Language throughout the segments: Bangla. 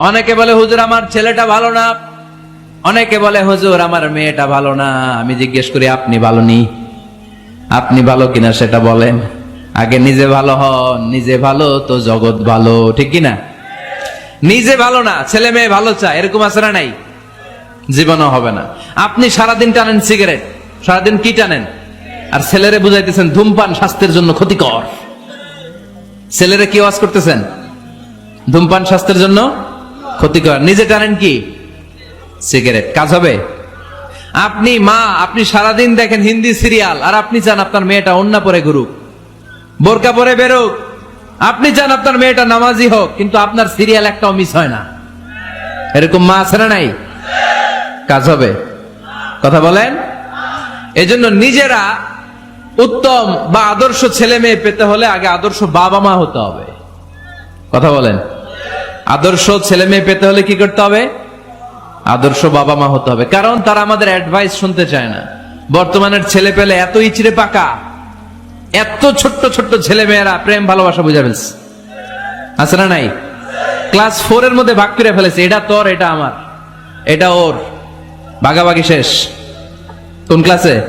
অনেকে বলে, হুজুর, আমার ছেলেটা ভালো না। অনেকে বলে, হুজুর, আমার মেয়েটা ভালো না। আমি জিজ্ঞেস করি, আপনি ভালো নি? আপনি ভালো কিনা সেটা বলেন। আগে নিজে ভালো হন, নিজে ভালো তো জগৎ ভালো। ঠিক কিনা? নিজে ভালো না, ছেলে মেয়ে ভালো চায়, এরকম আছে না নাই? জীবনও হবে না। আপনি সারাদিন টানেন সিগারেট, সারাদিন কি টানেন? আর ছেলেরে বুঝাইতেছেন, ধূমপান স্বাস্থ্যের জন্য ক্ষতিকর। ছেলেরে কি ওয়াজ করতেছেন? ধূমপান স্বাস্থ্যের জন্য ক্ষতিকর। নিজে টানেন কি? সিগারেট। কাজ হবে? আপনি মা, আপনি সারাদিন দেখেন হিন্দি সিরিয়াল, আর আপনি চান আপনার মেয়েটা অন্য পরে ঘুরুক। বোরকা পরে বেরোক। আপনি চান আপনার মেয়েটা নামাজি হোক, কিন্তু আপনার সিরিয়াল একটাও মিস হয় না। এরকম মা আছে না নাই? কাজ হবে। কথা বলেন? এজন্য নিজেরা উত্তম বা আদর্শ ছেলে মেয়ে পেতে হলে আগে আদর্শ বাবা মা হতে হবে। কথা বলেন? আদর্শ ছেলে মেয়ে পেতে হলে কি করতে হবে? আদর্শ বাবা মা হতে হবে। কারণ তারা আমাদের অ্যাডভাইস শুনতে চায় না। বর্তমানের ছেলে পেলে এত ইচড়ে পাকা এত ছোট্ট ছোট্ট ছেলে মেয়েরা প্রেম, ভালোবাসা বুঝা ফেলছে। আছে না নাই? ক্লাস ফোর এর মধ্যে ভাগ করে ফেলেছে। এটা তোর, এটা আমার। এটা ওর। ভাগাভাগি শেষ। কোন ক্লাসে?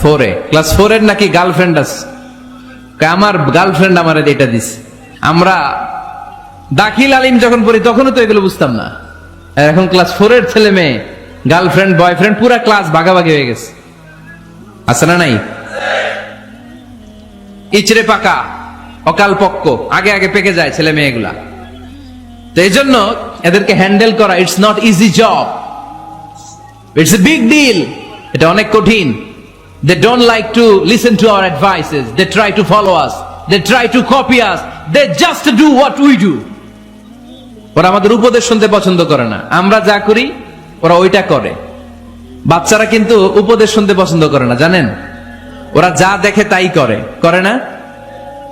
ফোরে ক্লাস ফোর এর নাকি গার্লফ্রেন্ড আছে। আমার গার্লফ্রেন্ড আমার এটা দিস আমরা দাখিল আলিম যখন পড়ি, তখনও তো এগুলো বুঝতাম না। এখন ক্লাস ফোর এর ছেলে মেয়ে গার্লফ্রেন্ড বয়ফ্রেন্ড পুরা ক্লাস ভাগাভাগি হয়ে গেছে। আছে না নাই? ইচড়ে পাকা, অকাল পক্ক, আগে আগে পেকে যায় ছেলে মেয়েগুলা। তো এই জন্য এদেরকে হ্যান্ডেল করা it's not easy job it's a big deal এটা অনেক কঠিন। They don't like to listen to our advices they try to follow us they try to copy us they just do what we do ওরা আমাদের উপদেশ শুনতে পছন্দ করে না। আমরা যা করি, ওরা ওইটা করে। বাচ্চারা কিন্তু উপদেশ শুনতে পছন্দ করে না, জানেন? ওরা যা দেখে তাই করে। করে না?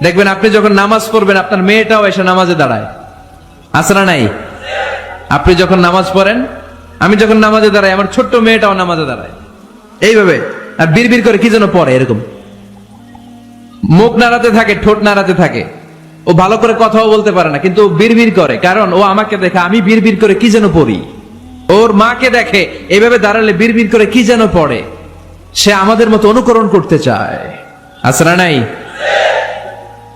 দেখবেন আপনি যখন নামাজ পড়বেন, আপনার মেয়েটাও এসে নামাজে দাঁড়ায়। না নাই? আপনি যখন নামাজ পড়েন, আমি যখন নামাজে দাঁড়াই, আমার ছোট্ট মেয়েটাও নামাজে দাঁড়ায়। এইভাবে। আর বিড় করে কি যেন পড়ে এরকম। মুখ নাড়াতে থাকে, ঠোঁট নাড়াতে থাকে। ও ভালো করে কথাও বলতে পারে না, কিন্তু বিড়বিড় করে। কারণ ও আমাকে দেখে, আমি বিড়বিড় করে কি যেন পড়ি। ওর মাকে দেখে, এভাবে দাঁড়ালে বিড়বিড় করে কি যেন পড়ে। সে আমাদের মতো অনুকরণ করতে চায়। না নাই?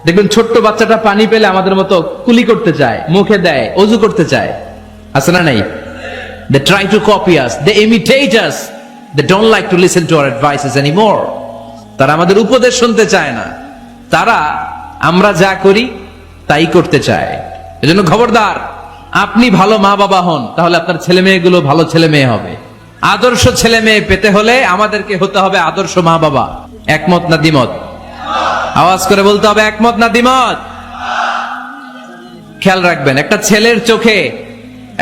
দেখবেন ছোট্ট বাচ্চাটা পানি পেলে আমাদের মতো কুলি করতে চায়, মুখে দেয়, অজু করতে চায়। না নাই? They try to copy us they imitate us they don't like to listen to our advices anymore তারা আমাদের উপদেশ শুনতে চায় না। তারা, আমরা যা করি তাই করতে চায়। এজন্য খবরদার, আপনি ভালো মা বাবা হন, তাহলে আপনার ছেলে মেয়েগুলো ভালো ছেলে মেয়ে হবে। আদর্শ ছেলে মেয়ে পেতে হলে আমাদেরকে হতে হবে আদর্শ মা বাবা। একমত না দ্বিমত? আওয়াজ করে বলতে হবে একমত না দ্বিমত? খেয়াল রাখবেন, একটা ছেলের চোখে,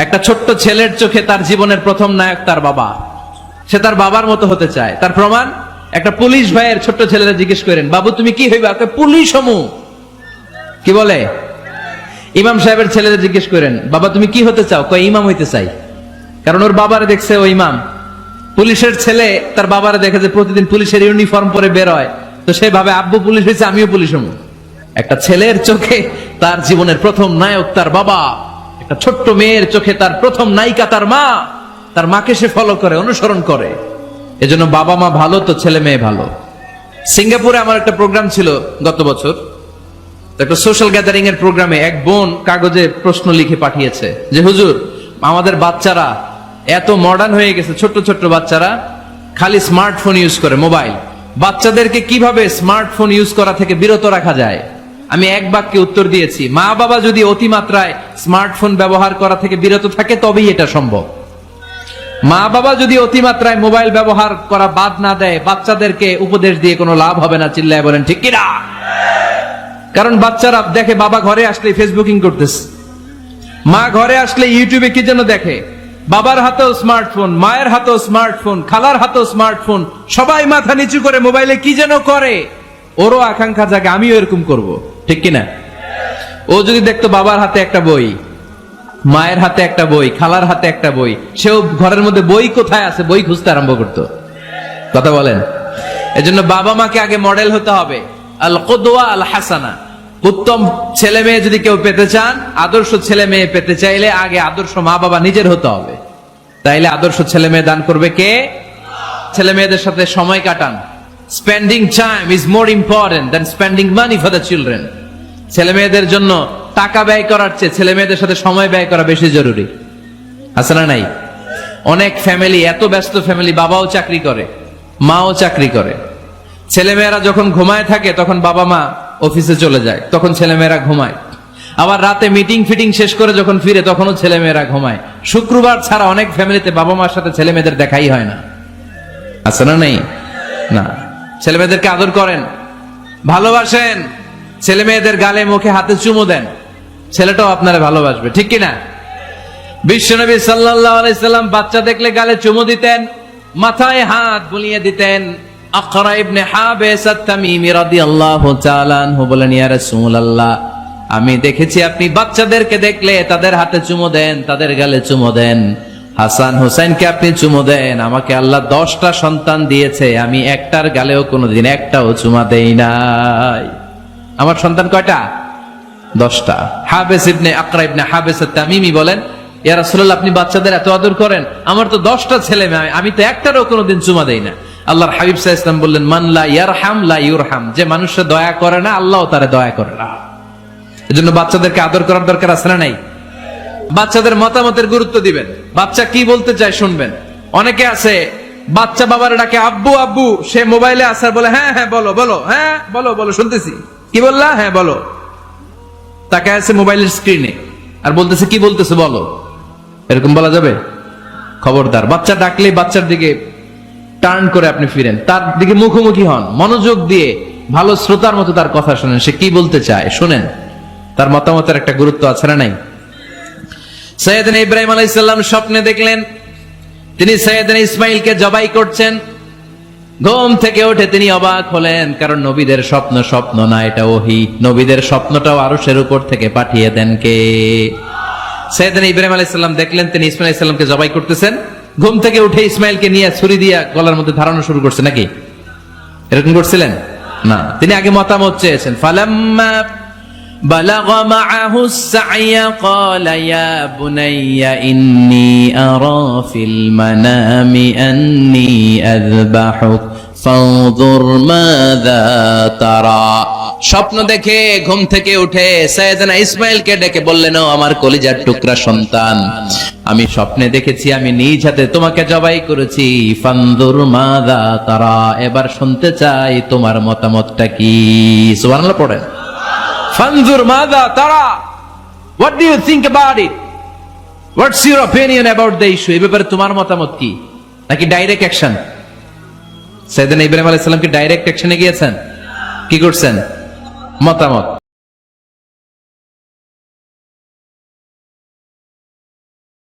একটা ছোট্ট ছেলের চোখে তার জীবনের প্রথম নায়ক তার বাবা। সে তার বাবার মতো হতে চায়। তার প্রমাণ, একটা পুলিশ ভাইয়ের ছোট্ট ছেলেরা জিজ্ঞেস করেন, বাবু, তুমি কি হইবা? পুলিশ হমু। কি বলে? ইমাম সাহেবের ছেলেদের জিজ্ঞেস করেন, বাবা, তুমি কি হতে চাও? কয়, ইমাম হইতে চাই। কারণ ওর বাবারে দেখছে ও ইমাম। পুলিশের ছেলে তার বাবারে দেখে যে প্রতিদিন পুলিশের ইউনিফর্ম পরে বের হয়, তো সে ভাবে, আব্বু পুলিশ হয়েছে আমিও পুলিশ হমু একটা ছেলের চোখে তার জীবনের প্রথম নায়ক তার বাবা, একটা ছোট্ট মেয়ের চোখে তার প্রথম নায়িকা তার মা, তার মাকে সে ফলো করে, অনুসরণ করে। এজন্য বাবা মা ভালো তো ছেলে মেয়ে ভালো। সিঙ্গাপুরে আমার একটা প্রোগ্রাম ছিল গত বছর। একটা সোশ্যাল গ্যাদারিং এর প্রোগ্রামে এক বোন কাগজে প্রশ্ন লিখে পাঠিয়েছে যে, হুজুর, আমাদের বাচ্চারা এত মডার্ন হয়ে গেছে, ছোট্ট ছোট্ট বাচ্চারা, খালি স্মার্টফোন ইউজ করে মোবাইল বাচ্চাদেরকে কীভাবে স্মার্টফোন ইউজ করা থেকে বিরত রাখা যায়? আমি এক বাক্যে উত্তর দিয়েছি, মা বাবা যদি অতিমাত্রায় স্মার্টফোন ব্যবহার করা থেকে বিরত থাকে, তবেই এটা সম্ভব। মা বাবা যদি অতিমাত্রায় মোবাইল ব্যবহার করা বাদ না দেয়, বাচ্চাদেরকে উপদেশ দিয়ে কোনো লাভ হবে না, চিল্লায় বলেন, ঠিক কিনা? কারণ বাচ্চারা দেখে বাবা ঘরে আসলে ফেসবুকিং করতেছে। মা ঘরে আসলে ইউটিউবে কি যেন দেখে? বাবার হাতেও স্মার্টফোন মায়ের হাতেও স্মার্টফোন খালার হাতেও স্মার্টফোন সবাই মাথা নিচু করে মোবাইলে কি যেন করে? ওরও আকাঙ্ক্ষা জাগে, আমিও এরকম করব। ঠিক কিনা? ও যদি দেখতো বাবার হাতে একটা বই, মায়ের হাতে একটা বই, খালার হাতে একটা বই, সেও ঘরের মধ্যে বই কোথায় আছে? বই খুঁজতে আরম্ভ করতো। কথা বলেন? এজন্য বাবা মাকে আগে মডেল হতে হবে। আল কদোয়া আল হাসানা উত্তম ছেলে মেয়ে যদি কেউ পেতে চান, আদর্শ ছেলে মেয়ে পেতে চাইলে আগে আদর্শ মা বাবা নিজের হতে হবে। তাইলে আদর্শ ছেলে মেয়ে দান করবে কে? ছেলে মেয়েদের সাথে সময় কাটান। Spending time is more important than spending money for the children ছেলে মেয়েদের জন্য টাকা ব্যয় করার চেয়ে ছেলে মেয়েদের সাথে সময় ব্যয় করা বেশি জরুরি। আছে না নাই? অনেক ফ্যামিলি এত ব্যস্ত ফ্যামিলি বাবাও চাকরি করে, মাও চাকরি করে। ছেলেমেয়েরা যখন ঘুমায় থাকে, তখন বাবা মা অফিসে চলে যায়, তখন ছেলেমেয়েরা ঘুমায়। আবার রাতে মিটিং ফিটিং শেষ করে যখন ফিরে, তখনও ছেলেমেয়েরা ঘুমায়। শুক্রবার ছাড়া অনেক ফ্যামিলিতে বাবা মার সাথে ছেলে মেয়েদের দেখাই হয় না। আছে না নেই? না। ছেলে মেয়েদেরকে আদর করেন। ভালোবাসেন। ছেলে মেয়েদের গালে মুখে হাতে চুমু দেন। ছেলেটাও আপনারা ভালোবাসবে, ঠিক কিনা বিশ্বনবী সাল্লাল্লাহু আলাইহি সাল্লাম বাচ্চা দেখলে গালে চুমু দিতেন, মাথায় হাত বুলিয়ে দিতেন। বলেন আমি দেখেছি আপনি বাচ্চাদেরকে দেখলে তাদের হাতে চুমো দেন, তাদের গালে চুমো দেন। হাসান হোসেনকে আপনি চুমো দেন, আমাকে আল্লাহ দশটা সন্তান দিয়েছে, আমি একটার গালেও কোনোদিন একটাও চুমা দেই নাই। আমার সন্তান কয়টা? দশটা। হাবেস ইবনে আকরা ইবনে হাবেস তামিমি বলেন, ইয়া রাসূলুল্লাহ, আপনি বাচ্চাদের এত আদর করেন, আমার তো দশটা ছেলে মেয়ে, আমি তো একটারও কোনোদিন চুমা দেই না। আল্লাহর হাবিব আলাইহি ওয়াসাল্লাম বললেন, মান লা ইয়ারহাম, লা ইউরহাম। যে মানুষে দয়া করে না আল্লাহ তারে দয়া করে না। এজন্য বাচ্চাদেরকে আদর করার দরকার আছে না নাই? বাচ্চাদের মতামতের গুরুত্ব দিবেন। বাচ্চা কি বলতে চায় শুনবেন। অনেকে আছে, বাচ্চা বাবার ডাকে, আব্বু আব্বু। সে মোবাইলে আসার বলে হ্যাঁ হ্যাঁ বলো বলো। হ্যাঁ বলো বলো, শুনতেছি। কি বললা? হ্যাঁ বলো। তাকে আছে মোবাইলের স্ক্রিনে আর বলতেছে, কি বলতেছে, বলো? এরকম বলা যাবে? খবরদার। বাচ্চা ডাকলে বাচ্চার দিকে টার্ন করে আপনি ফিরেন। তার দিকে মুখোমুখি হন। মনোযোগ দিয়ে ভালো শ্রোতার মতো তার কথা শুনেন। সে কি বলতে চায়? শোনেন। তার মতামতের একটা গুরুত্ব আছে না নাই? সৈয়দিন ইব্রাহিম আলাইসাল্লাম স্বপ্নে দেখলেন, তিনি সৈয়দিন ইসমাইলকে জবাই করছেন। ঘুম থেকে উঠে তিনি অবাক হলেন, কারণ নবীদের স্বপ্ন স্বপ্ন না, এটা ওহি। নবীদের স্বপ্নটাও আরশের উপর থেকে পাঠিয়ে দেন কে? সৈয়দিন ইব্রাহিম আলাইসাল্লাম দেখলেন, তিনি ইসমাইল আলাইসাল্লামকে জবাই করতেছেন। ঘুম থেকে উঠে ইসমাইলকে নিয়ে ছুরি দিয়া গলার মধ্যে ধারণা শুরু করছে নাকি এরকম করছিলেন না তিনি আগে মতামত চেয়েছেন ফালাম্মা بلغ معه السعي قال يا بني إني أرى في المنام أني أذبحك فانظر ماذا ترى স্বপ্ন দেখে ঘুম থেকে উঠে সৈয়দনা ইসমাইলকে ডেকে বললেন ও আমার কলিজার টুকরা সন্তান আমি স্বপ্নে দেখেছি, আমি নিজ হাতে তোমাকে জবাই করেছি। ফান্দুর মাদা তারা, এবার শুনতে চাই তোমার মতামতটা কি। সুবহানাল্লাহ, পড়েন। ফানজুর মাদা তারা what do you think about it what's your opinion about the issue এই ব্যাপারে তোমার মতামত কি? নাকি ডাইরেক্ট অ্যাকশন সাইদান ইব্রাহিম আলাইহিস সালাম কি ডাইরেক্ট অ্যাকশনে গিয়েছেন? কি করছেন? মতামত।